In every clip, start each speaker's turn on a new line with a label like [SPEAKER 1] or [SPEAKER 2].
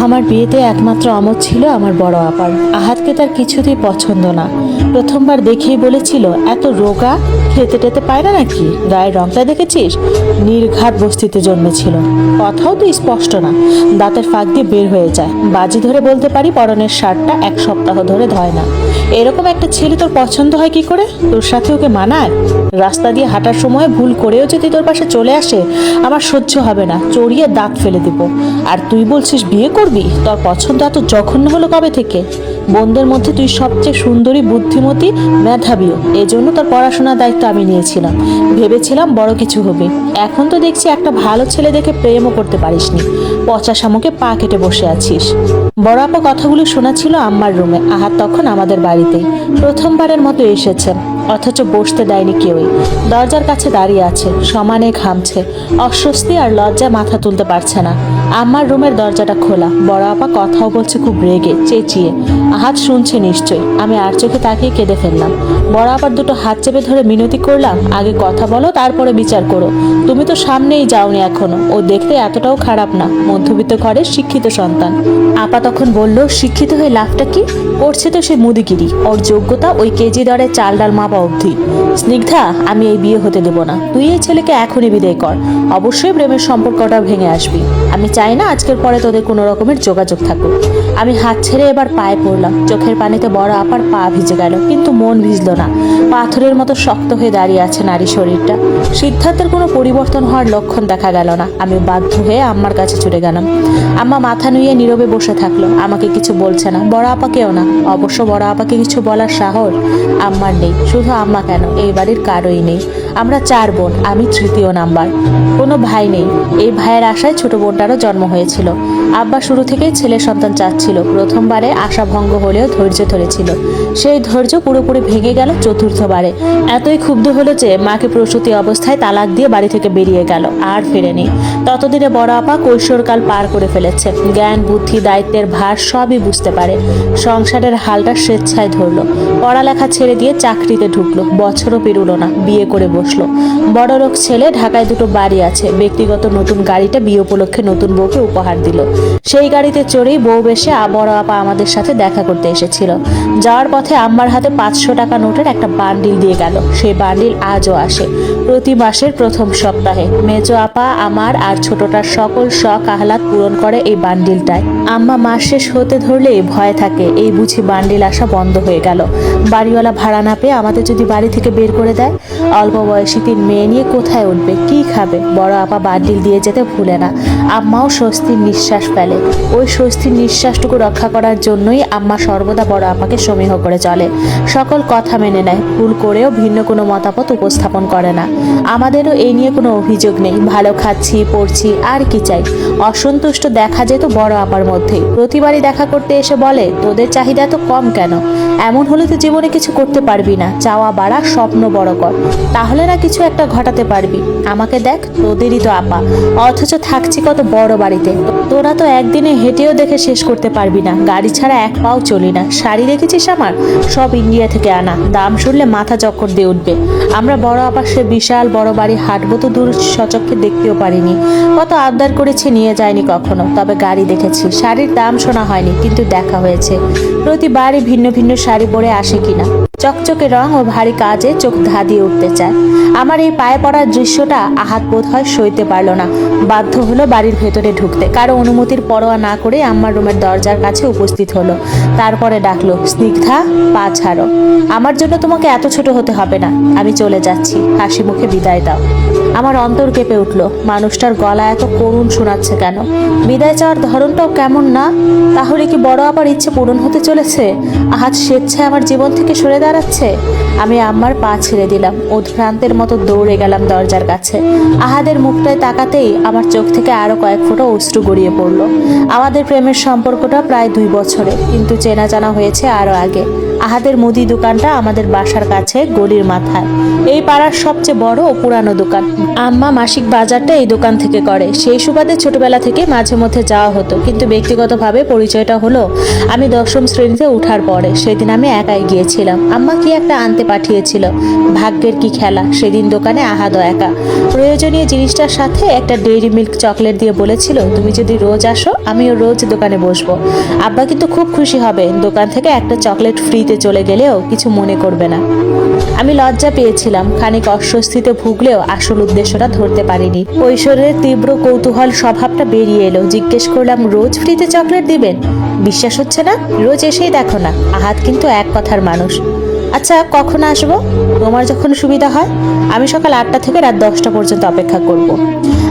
[SPEAKER 1] আমার বিয়েতে একমাত্র আমোদ ছিল আমার বড় আপার। আহাতকে তার কিছুতেই পছন্দ না। প্রথমবার দেখেই বলেছিল, এত রোগা? খেতে টেতে পায় না নাকি? গায়ের রংটা দেখেছিস? নির্ঘাত বস্তিতে জন্মেছিল। কথাও তো স্পষ্ট না। দাঁতের ফাঁক দিয়ে বের হয়ে যায়। বাজি ধরে বলতে পারি পরনের শার্টটা এক সপ্তাহ ধরে ধয় না। এরকম একটা ছেলে তোর পছন্দ হয় কি করে? তোর সাথে ওকে মানায়? রাস্তা দিয়ে হাঁটার সময় ভুল করেও যদি তোর পাশে চলে আসে, আমার সহ্য হবে না। চড়িয়ে দাঁত ফেলে দিব। আর তুই বলছিস বিয়ে করবি? তোর পছন্দ এত জঘন্য হলো কবে থেকে? বোনদের মধ্যে তুই সবচেয়ে সুন্দরী, বুদ্ধিমতী, মেধাবীও। এজন্য তোর পড়াশোনার দায়িত্ব আমি নিয়েছিলাম। ভেবেছিলাম বড় কিছু হবে। এখন তো দেখছি একটা ভালো ছেলে দেখে প্রেমও করতে পারিসনি। পচা শামুকে পা কেটে বসে আছিস। বড় আপা কথাগুলো শোনাছিল আম্মার রুমে। আহার তখন আমাদের বাড়িতেই প্রথমবারের মতো এসেছেন। অথচ বসতে দেয়নি কেউই। দরজার কাছে দাঁড়িয়ে আছে। সমানে ঘামছে। অস্বস্তি আর লজ্জা মাথা তুলতে পারছে না। আমার রুমের দরজাটা খোলা। বড় আপা কথাও বলছে খুব রেগে চেঁচিয়ে। হাত শুনছে নিশ্চয়ই আমি আর চোখে তাকিয়ে কেঁদে ফেললাম। বড় আবার দুটো হাত চেপে ধরে মিনতি করলাম, আগে কথা বলো, তারপরে বিচার করো। তুমি তো সামনেই যাওনি এখনও। ও দেখতে এতটাও খারাপ না। মধ্যবিত্ত ঘরের শিক্ষিত সন্তান। আপা তখন বলল, শিক্ষিত হয়ে লাভটা কি? করছে তো সে মুদিগিরি। ওর যোগ্যতা ওই কেজি দরে চাল ডাল মাপা অবধি। স্নিগ্ধা, আমি এই বিয়ে হতে দেব না। তুই এই ছেলেকে এখনই বিদায় কর। অবশ্যই প্রেমের সম্পর্কটা ভেঙে আসবি। আমি চাই না আজকের পরে তোদের কোনো রকমের যোগাযোগ থাকুক। আমি হাত ছেড়ে এবার পায়ে পড়লাম। চোখের পানিতে বড় আপার পা ভিজে গেল, কিন্তু মন ভিজলো না। পাথরের মতো শক্ত হয়ে দাঁড়িয়ে আছে নারী শরীরটা। সিদ্ধার্থের কোনো পরিবর্তন হওয়ার লক্ষণ দেখা গেল না। আমি বাধ্য হয়ে আম্মার কাছে ছুটে গেলাম। আম্মা মাথা নুয়ে নীরবে বসে থাকল। আমাকে কিছু বলছে না। বড় আপাকেও না। অবশ্য বড় আপাকে কিছু বলার সাহস আম্মার নেই। শুধু আম্মা কেন? এই বাড়ির কারোই নেই। আমরা চার বোন, আমি তৃতীয় নাম্বার। কোনো ভাই নেই। এই ভাইয়ের আশায় ছোট বোনটারও জন্ম হয়েছিল। আব্বা শুরু থেকেই ছেলে সন্তান চাচ্ছিল। প্রথমবারে আশাভঙ্গ হলেও ধৈর্য ধরেছিল। সেই ধৈর্য পুরোপুরি ভেঙে গেল চতুর্থবারে। এতই ক্ষুব্ধ হলো যে মাকে প্রসূতি অবস্থায় তালাক দিয়ে বাড়ি থেকে বেরিয়ে গেল, আর ফেরেনি। ততদিনে বড় আপা কৈশোরকাল পার করে ফেলেছে। জ্ঞান, বুদ্ধি, দায়িত্বের ভার সবই বুঝতে পারে। সংসারের হালটা স্বেচ্ছায় ধরলো। পড়ালেখা ছেড়ে দিয়ে চাকরিতে ঢুকলো। বছরও পেরুলো না, বিয়ে করে বসল। বড় লোক ছেলে, ঢাকায় দুটো বাড়ি আছে। ব্যক্তিগত নতুন গাড়িটা বিয়ে উপলক্ষে নতুন বউকে উপহার দিল। সেই গাড়িতে চড়েই বউ বেশে বড় আপা আমাদের সাথে দেখা করতে এসেছিল। যাওয়ার পথে আম্মার হাতে পাঁচশো টাকা নোটের একটা বান্ডিল দিয়ে গেল। সেই বান্ডিল আজও আসে। প্রতি মাসের প্রথম সপ্তাহে মেজো আপা, আমার আর ছোটটার সকল শখ আহ্লাদ পূরণ করে এই বান্ডিলটায়। আম্মা মাস শেষ হতে ধরলে ভয় থাকে, এই বুঝি বান্ডিল আসা বন্ধ হয়ে গেল। বাড়িওয়ালা ভাড়া না পেয়ে আমাদের যদি বাড়ি থেকে বের করে দেয়? অল্প বয়সী তিন মেয়ে নিয়ে কোথায় উঠবে? কি খাবে? বড় আপা বান্ডিল দিয়ে যেতে ভুলে না। আম্মাও স্বস্তির নিঃশ্বাস ফেলে। ওই স্বস্তির নিঃশ্বাসটুকু রক্ষা করার জন্যই আম্মা সর্বদা বড় আপাকে সমীহ করে চলে। সকল কথা মেনে নেয়, ভুল করেও ভিন্ন কোনো মতামত উপস্থাপন করে না। আমাদেরও এই নিয়ে কোনো অভিযোগ নেই। ভালো খাচ্ছি, পড়ছি, আর কি চাই? অসন্তুষ্ট দেখা যেত বড় আপার মধ্যেই। প্রতিবারই দেখা করতে এসে বলে, তোদের চাহিদা তো কম কেন? এমন হলে তো জীবনে কিছু করতে পারবি না। চাওয়া বাড়া স্বপ্ন বড় কর। তাহলে না কিছু একটা ঘটাতে পারবি। আমাকে দেখ, তোদেরই তো আপা অথচ থাকছি কত বড় বাড়িতে। তোরা তো একদিনে হেঁটেও দেখে শেষ করতে পারবি না। গাড়ি ছাড়া এক পাও চলি না। শাড়ি দেখেছিস আমার? সব ইন্ডিয়া থেকে আনা। দাম শুনলে মাথা চক্কর দিয়ে উঠবে। আমরা বড় আপার সে বিশাল বড় বাড়ি হাঁটবো তো দূর সচক্ষে দেখতেও পারিনি। কত আবদার করেছি নিয়ে যায়নি কখনো। তবে গাড়ি দেখেছি। শাড়ির দাম শোনা হয়নি, কিন্তু দেখা হয়েছে। প্রতিবারই ভিন্ন ভিন্ন শাড়ি পরে আসে কিনা। চকচকে রং ও ভারী কাজে চোখ ধাঁধিয়ে উঠতে চায়। আমার এই পায়ে পড়ার দৃশ্যটা আহাত বোধ হয় সইতে পারল না। বাধ্য হলো বাড়ির ভেতরে ঢুকতে। কারও অনুমতির পরোয়া না করে আমার রুমের দরজার কাছে উপস্থিত হলো। তারপরে ডাকলো, স্নিগ্ধা, পা ছাড়ো। আমার জন্য তোমাকে এত ছোট হতে হবে না। আমি চলে যাচ্ছি। হাসি মুখে বিদায় দাও। আমার অন্তর কেঁপে উঠল। মানুষটার গলা এত করুণ শোনাচ্ছে কেন? বিদায় চাওয়ার ধরনটাও কেমন না? তাহলে কি বড় আবার ইচ্ছে পূরণ হতে চলেছে? আজ স্বেচ্ছায় আমার জীবন থেকে সরে দাঁড়াচ্ছে। আমি আমার পা ছেড়ে দিলাম। উদ্ভ্রান্তের মতো দৌড়ে গেলাম দরজার কাছে। আহাদের মুখটায় তাকাতেই আমার চোখ থেকে আরও কয়েক ফুটো অশ্রু গড়িয়ে পড়ল। আমাদের প্রেমের সম্পর্কটা প্রায় দুই বছরে কিন্তু চেনা জানা হয়েছে আরও আগে। আহাদের মুদি দোকানটা আমাদের বাসার কাছে গলির মাথায়। এই পাড়ার সবচেয়ে বড় ও পুরানো দোকান। আম্মা মাসিক বাজারটা এই দোকান থেকে করে। সেই সুবাদে ছোটবেলা থেকে মাঝে মধ্যে যাওয়া হতো। কিন্তু ব্যক্তিগতভাবে পরিচয়টা হলো, আমি দশম শ্রেণীতে ওঠার পরে। সেদিন আমি একাই গিয়েছিলাম। আম্মা কি একটা আনতে পাঠিয়েছিল? ভাগ্যের কি খেলা? সেদিন দোকানে আহাদো একা। প্রয়োজনীয় জিনিসটার সাথে একটা ডেইরি মিল্ক চকলেট দিয়ে বলেছিল, তুমি যদি রোজ আসো, আমিও রোজ দোকানে বসবো। আব্বা কিন্তু খুব খুশি হবে। দোকান থেকে একটা চকলেট ফ্রিতে চলে গেলেও কিছু মনে করবে না। আমি লজ্জা পেয়েছিলাম, খানিক অস্বস্তিতে ভুগলেও আসল উদ্দেশ্যটা ধরতে পারিনি। কৈশোরের তীব্র কৌতূহল স্বভাবটা বেরিয়ে এলো। জিজ্ঞেস করলাম, রোজ ফ্রিতে চকলেট দিবেন? বিশ্বাস হচ্ছে না, রোজ এসেই দেখো না। আহাত কিন্তু এক কথার মানুষ। আচ্ছা কখন আসব? তোমার যখন সুবিধা হয়, আমি সকাল আটটা থেকে রাত দশটা পর্যন্ত অপেক্ষা করব।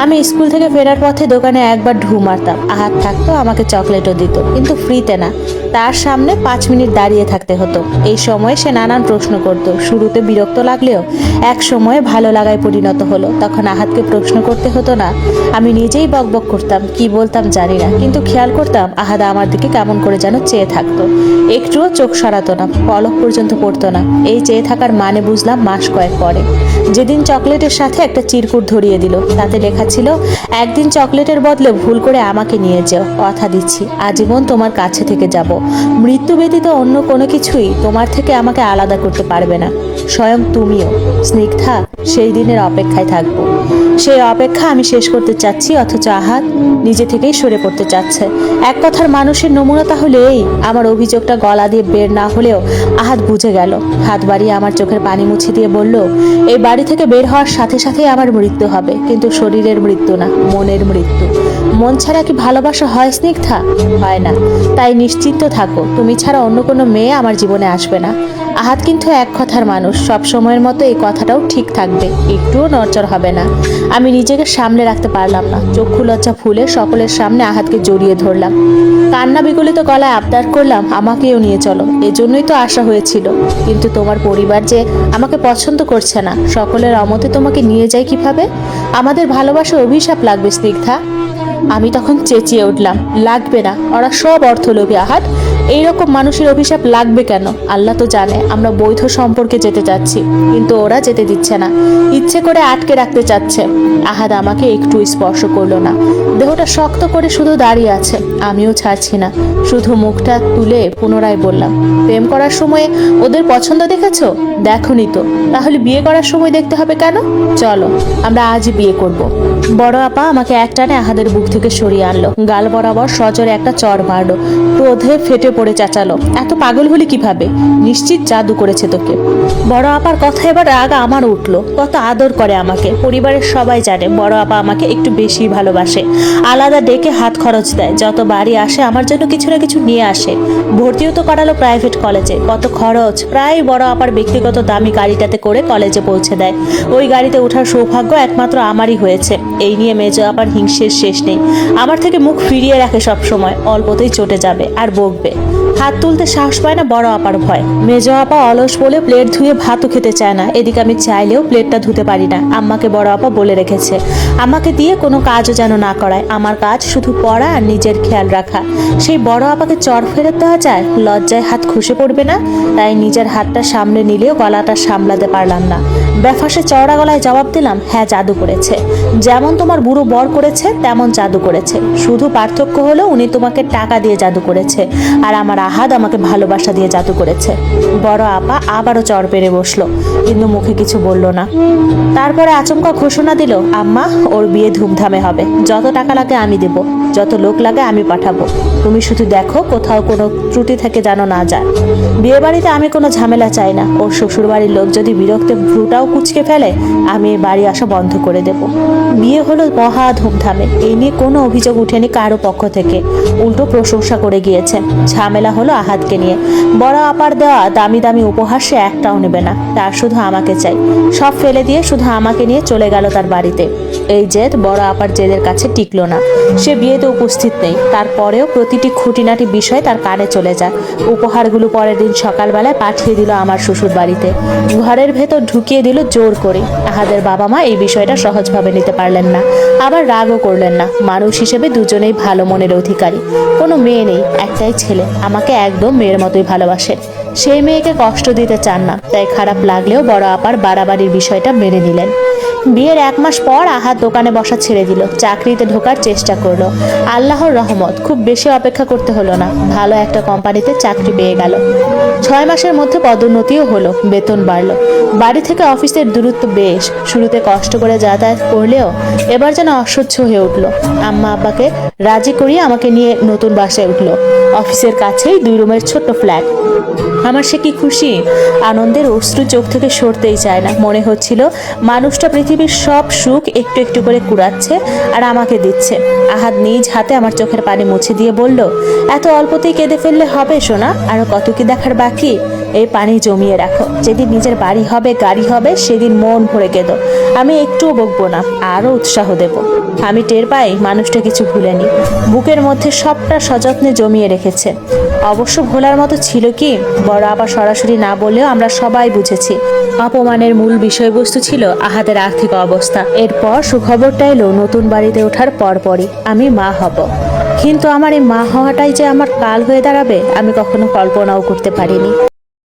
[SPEAKER 1] আমি স্কুল থেকে ফেরার পথে দোকানে একবার ঢু মারতাম। আহাত থাকতো, আমাকে চকলেটও দিত, কিন্তু ফ্রিতে না। তার সামনে পাঁচ মিনিট দাঁড়িয়ে থাকতে হতো। এই সময়ে সে নানান প্রশ্ন করত। শুরুতে বিরক্ত লাগলেও এক সময়ে ভালো লাগায় পরিণত হলো। তখন আহাতকে প্রশ্ন করতে হতো না, আমি নিজেই বকবক করতাম, কি বলতাম জানি না। কিন্তু খেয়াল করতাম আহাদা আমার দিকে কেমন করে যেন চেয়ে থাকতো। একটুও চোখ সরাতো না, পলক পর্যন্ত পড়তো না। এই চেয়ে থাকার মানে বুঝলাম মাস কয়েক পরে। যেদিন চকলেটের সাথে একটা চিরকুট ধরিয়ে দিল, তাতে লেখা ছিল, একদিন চকলেটের বদলে ভুল করে আমাকে নিয়ে যেও। কথা দিচ্ছি, আজীবন তোমার কাছে থেকে যাব। মৃত্যু ব্যতীত অন্য কোনো কিছুই তোমার থেকে আমাকে আলাদা করতে পারবে না। স্বয়ং তুমিও। স্নিগ্ধা, সেই দিনের অপেক্ষায় থাকব। সেই অপেক্ষা আমি শেষ করতে চাচ্ছি, অথচ আহাত নিজে থেকেই সরে পড়তে চাচ্ছে। এক কথার মানুষের নমুনা তাহলে এই, আমার অভিযোগটা গলা দিয়ে বের না হলেও আহাত বুঝে গেল। হাত বাড়িয়ে আমার চোখের পানি মুছে দিয়ে বলল, এই বাড়ি থেকে বের হওয়ার সাথে সাথেই আমার মৃত্যু হবে, কিন্তু শরীরের মৃত্যু না, মনের মৃত্যু। মন ছাড়া কি ভালোবাসা হয় স্নিগ্ধা? হয় না। তাই নিশ্চিন্ত থাকো, তুমি ছাড়া অন্য কোনো মেয়ে আমার জীবনে আসবে না। আহাত কিন্তু এক কথার মানুষ। সব সময়ের মতো এই কথাটাও ঠিক থাকবে। একটুও নড়চড় হবে না। আমি নিজেকে সামলে রাখতে পারলাম না। চক্ষু লজ্জা ফুলে সকলের সামনে আহাতকে জড়িয়ে ধরলাম। কান্না বিগলিত গলায় আবদার করলাম, আমাকেও নিয়ে চলো। এজন্যই তো আশা হয়েছিল। কিন্তু তোমার পরিবার যে আমাকে পছন্দ করছে না, সকলের অমতে তোমাকে নিয়ে যায় কীভাবে? আমাদের ভালোবাসা অভিশাপ লাগবে, স্নিগ্ধা। আমি তখন চেঁচিয়ে উঠলাম, লাগবে না। ওরা সব অর্থ অর্থলোভী আহাত। এইরকম মানুষের অভিশাপ লাগবে কেন? আল্লাহ তো জানে, আমরা বৈধ সম্পর্কে যেতে চাচ্ছি, কিন্তু ওরা যেতে দিচ্ছে না। ইচ্ছে করে আটকে রাখতে চাচ্ছে। আহাদ আমাকে একটু স্পর্শ করল না। দেহটা শক্ত করে শুধু দাঁড়িয়ে আছে। আমিও ছাড়ছি না। শুধু মুখটা তুলে পুনরায় বললাম, প্রেম করার সময় ওদের পছন্দ দেখেছ? দেখোনি তো। তাহলে বিয়ে করার সময় দেখতে হবে কেন? চলো, আমরা আজই বিয়ে করব। বড় আপা আমাকে একটানে আহাদের বুক থেকে সরিয়ে আনলো। গাল বরাবর সজরে একটা চর মারলো। ক্রোধে ফেটে পড়ে চাচালো। এত পাগল হলি কীভাবে? নিশ্চিত জাদু করেছে তোকে। বড় আপার কথা এবার রাগ আমার উঠল। কত আদর করে আমাকে। পরিবারের সবাই জানে বড় আপা আমাকে একটু বেশি ভালোবাসে। আলাদা ডেকে হাত খরচ দেয়। যত বাড়ি আসে, আমার জন্য কিছু না কিছু নিয়ে আসে। ভর্তিও তো করালো প্রাইভেট কলেজে কত খরচ। প্রায় বড় আপার ব্যক্তিগত দামি গাড়িটাতে করে কলেজে পৌঁছে দেয়। ওই গাড়িতে ওঠার সৌভাগ্য একমাত্র আমারই হয়েছে। এই নিয়ে মেজ আপার হিংসের শেষ নেই। আমার থেকে মুখ ফিরিয়ে রাখে সব সময় অল্পতেই চটে যাবে, আর বকবে। হাত তুলতে সাহস পায় না, বড় আপার ভয়। মেজ আপা অলস বলে প্লেট ধুয়ে ভাতও খেতে চায় না। এদিকে আমি চাইলেও প্লেটটা ধুতে পারি না। আম্মাকে বড় আপা বলে রেখেছে। আমাকে দিয়ে কোনো কাজও যেন না করায়। আমার কাজ শুধু পড়া আর নিজের খেয়াল রাখা। সেই বড় আপাকে চর ফেরত দেওয়া যায়, লজ্জায় হাত খসে পড়বে না। তাই নিজের হাতটা সামলে নিলেও গলাটা সামলাতে পারলাম না। ব্যাফাসে চওড়া গলায় জবাব দিলাম হ্যাঁ জাদু করেছে। যেমন তোমার বুড়ো বর করেছে, তেমন জাদু করেছে। শুধু পার্থক্য হলো উনি তোমাকে টাকা দিয়ে জাদু করেছে, আর আমার আহাদ আমাকে ভালোবাসা দিয়ে জাদু করেছে। বড় আপা আবারও চর পেরে বসল, কিন্তু মুখে কিছু বলল না। তারপরে আচমকা ঘোষণা দিল, আম্মা, ওর বিয়ে ধুমধামে হবে। যত টাকা লাগে আমি দেব, যত লোক লাগে আমি পাঠাবো। তুমি শুধু দেখো কোথাও কোনো ত্রুটি থেকে যেন না যায়। বিয়ে বাড়িতে আমি কোনো ঝামেলা চাই না। ওর শ্বশুর বাড়ির লোক যদি বিরক্তে ভ্রুটাও কুচকে ফেলে, আমি বাড়ি আসা বন্ধ করে দেব। বিয়ে হলো মহা ধুমধামে। এই নিয়ে কোনো অভিযোগ উঠেনি কারও পক্ষ থেকে। উল্টো প্রশংসা করে গিয়েছে। ঝামেলা হলো আহাতকে নিয়ে। বড় আপার দেওয়া দামি দামি উপহার সে একটাও নেবে না। তার শুধু আমাকে চাই। সব ফেলে দিয়ে শুধু আমাকে নিয়ে চলে গেল তার বাড়িতে। এই জেদ বড় আপার জেদের কাছে টিকল না। সে বিয়েতে উপস্থিত নেই। তারপরেও প্রতিটি খুঁটিনাটি বিষয় তার কানে চলে যায়। উপহারগুলো পরের দিন সকালবেলায় পাঠিয়ে দিল আমার শ্বশুর বাড়িতে ঘরের ভেতর ঢুকিয়ে দিল জোর করে। আহাদের বাবা মা এই বিষয়টা সহজভাবে নিতে পারলেন না। আবার রাগও করলেন না। মানুষ হিসেবে দুজনেই ভালো মনের অধিকারী। কোনো মেয়ে নেই, একটাই ছেলে। আমাকে একদম মেয়ের মতোই ভালোবাসে। সেই মেয়েকে কষ্ট দিতে চান না, তাই খারাপ লাগলেও বড় আপার বাড়াবাড়ির বিষয়টা মেনে নিলেন। বিয়ের এক মাস পর আহাত দোকানে বসা ছেড়ে দিল, চাকরিতে ঢোকার চেষ্টা করল। আল্লাহর রহমত, খুব বেশি অপেক্ষা করতে হলো না, ভালো একটা কোম্পানিতে চাকরি পেয়ে গেল। ছয় মাসের মধ্যে পদোন্নতিও হলো, বেতন বাড়লো। বাড়ি থেকে অফিসের দূরত্ব বেশ, শুরুতে কষ্ট করে যাতায়াত করলেও এবার যেন অসহ্য হয়ে উঠল। আম্মা আব্বাকে রাজি করিয়ে আমাকে নিয়ে নতুন বাসায় উঠল। অফিসের কাছেই দুই রুমের ছোট্ট ফ্ল্যাট। আমার সে কি খুশি? আনন্দের অশ্রু চোখ থেকে সরতেই চায় না। মনে হচ্ছিল, মানুষটা পৃথিবীর সব সুখ একটু একটু করে কুড়াচ্ছে আর আমাকে দিচ্ছে। আহাদ নিজ হাতে আমার চোখের পানি মুছে দিয়ে বলল, এত অল্পতেই কেঁদে ফেললে হবে সোনা, আরও কত কি দেখার বাকি? এই পানি জমিয়ে রাখো। যেদিন নিজের বাড়ি হবে, গাড়ি হবে, সেদিন মন ভরে কেঁদো। আমি একটুও বকবো না আরও উৎসাহ দেব। আমি টের পাই মানুষটা কিছু ভুলেনি। বুকের মধ্যে সবটা সযত্নে জমিয়ে রেখেছে। অবশ্য ভোলার মতো ছিল কি? বড় আবার সরাসরি না বলেও আমরা সবাই বুঝেছি। অপমানের মূল বিষয়বস্তু ছিল আহাদের আর্থিক অবস্থা। এরপর সুখবরটা এলো নতুন বাড়িতে ওঠার পরপরই। আমি মা হব। কিন্তু আমার এই মা হওয়াটাই যে আমার কাল হয়ে দাঁড়াবে, আমি কখনো কল্পনাও করতে পারিনি।